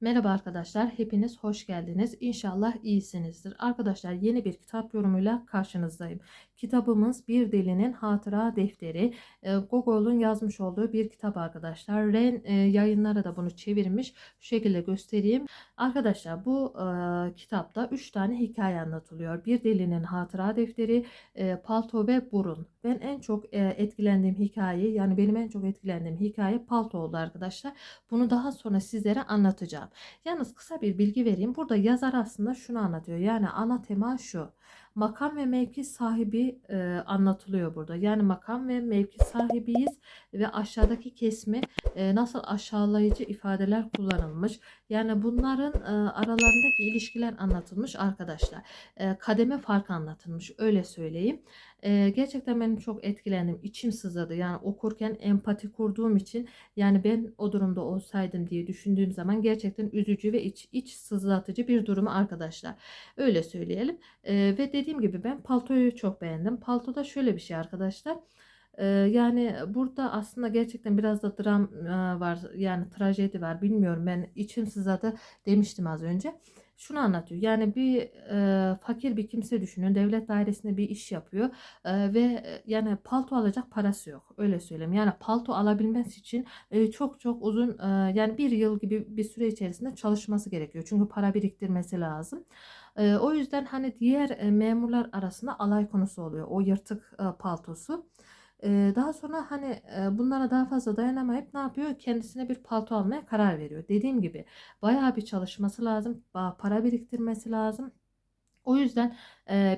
Merhaba arkadaşlar, hepiniz hoş geldiniz. İnşallah iyisinizdir. Arkadaşlar yeni bir kitap yorumuyla karşınızdayım. Kitabımız Bir Delinin Hatıra Defteri. E, Gogol'un yazmış olduğu bir kitap arkadaşlar. Ren e, yayınları da bunu çevirmiş. Şu şekilde göstereyim. Arkadaşlar bu e, kitapta 3 tane hikaye anlatılıyor. Bir Delinin Hatıra Defteri, e, Palto ve Burun. Ben en çok e, etkilendiğim hikaye, yani benim en çok etkilendiğim hikaye Palto oldu arkadaşlar. Bunu daha sonra sizlere anlatacağım. Yalnız kısa bir bilgi vereyim. Burada yazar aslında şunu anlatıyor. Yani ana tema şu. Makam ve mevki sahibi e, anlatılıyor burada. Yani makam ve mevki sahibiyiz ve aşağıdaki kesmi e, nasıl aşağılayıcı ifadeler kullanılmış. Yani bunların e, aralarındaki ilişkiler anlatılmış arkadaşlar. E, kademe fark anlatılmış öyle söyleyeyim. E, gerçekten benim çok etkilendim. İçim sızladı. Yani okurken empati kurduğum için yani ben o durumda olsaydım diye düşündüğüm zaman gerçekten üzücü ve iç, iç sızlatıcı bir durumu arkadaşlar. Öyle söyleyelim. E, ve dediğim gibi ben paltoyu çok beğendim. Paltoda şöyle bir şey arkadaşlar. Yani burada aslında gerçekten biraz da dram var yani trajedi var bilmiyorum ben içim sızladı demiştim az önce. Şunu anlatıyor yani bir e, fakir bir kimse düşünün devlet dairesinde bir iş yapıyor e, ve e, yani palto alacak parası yok öyle söyleyeyim. Yani palto alabilmesi için e, çok çok uzun e, yani bir yıl gibi bir süre içerisinde çalışması gerekiyor çünkü para biriktirmesi lazım. E, o yüzden hani diğer e, memurlar arasında alay konusu oluyor o yırtık e, paltosu. Daha sonra hani bunlara daha fazla dayanamayıp ne yapıyor? Kendisine bir palto almaya karar veriyor. Dediğim gibi bayağı bir çalışması lazım. Para biriktirmesi lazım. O yüzden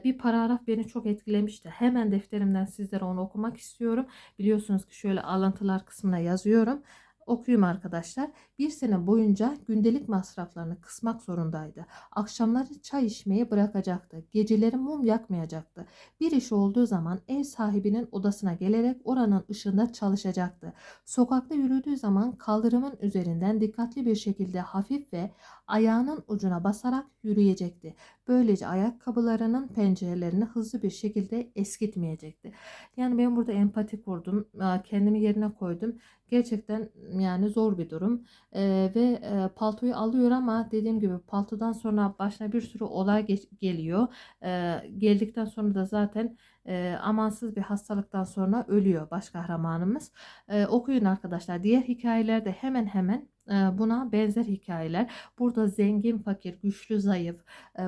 bir paragraf beni çok etkilemişti. Hemen defterimden sizlere onu okumak istiyorum. Biliyorsunuz ki şöyle alıntılar kısmına yazıyorum. Okuyayım arkadaşlar. Bir sene boyunca gündelik masraflarını kısmak zorundaydı. Akşamları çay içmeyi bırakacaktı. Geceleri mum yakmayacaktı. Bir iş olduğu zaman ev sahibinin odasına gelerek oranın ışığında çalışacaktı. Sokakta yürüdüğü zaman kaldırımın üzerinden dikkatli bir şekilde hafif ve ayağının ucuna basarak yürüyecekti. Böylece ayakkabılarının pencerelerini hızlı bir şekilde eskitmeyecekti. Yani ben burada empati kurdum. Kendimi yerine koydum. Gerçekten yani zor bir durum. Ee, ve e, paltoyu alıyor ama dediğim gibi paltodan sonra başına bir sürü olay geliyor. Ee, geldikten sonra da zaten e, amansız bir hastalıktan sonra ölüyor baş kahramanımız. Ee, okuyun arkadaşlar. Diğer hikayelerde hemen hemen e, buna benzer hikayeler. Burada zengin, fakir, güçlü, zayıf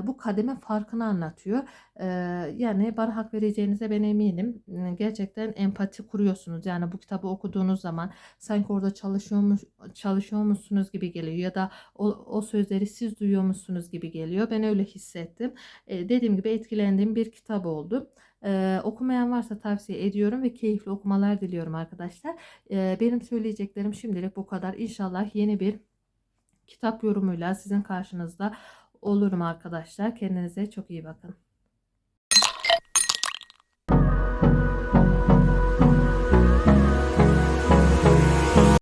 bu kademe farkını anlatıyor. Yani bana hak vereceğinize ben eminim. Gerçekten empati kuruyorsunuz. Yani bu kitabı okuduğunuz zaman sanki orada çalışıyormuş çalışıyormuşsunuz gibi geliyor ya da o, o sözleri siz duyuyormuşsunuz gibi geliyor. Ben öyle hissettim. Dediğim gibi etkilendiğim bir kitap oldu. Ee, okumayan varsa tavsiye ediyorum ve keyifli okumalar diliyorum arkadaşlar. Ee, benim söyleyeceklerim şimdilik bu kadar. İnşallah yeni bir kitap yorumuyla sizin karşınızda olurum arkadaşlar. Kendinize çok iyi bakın.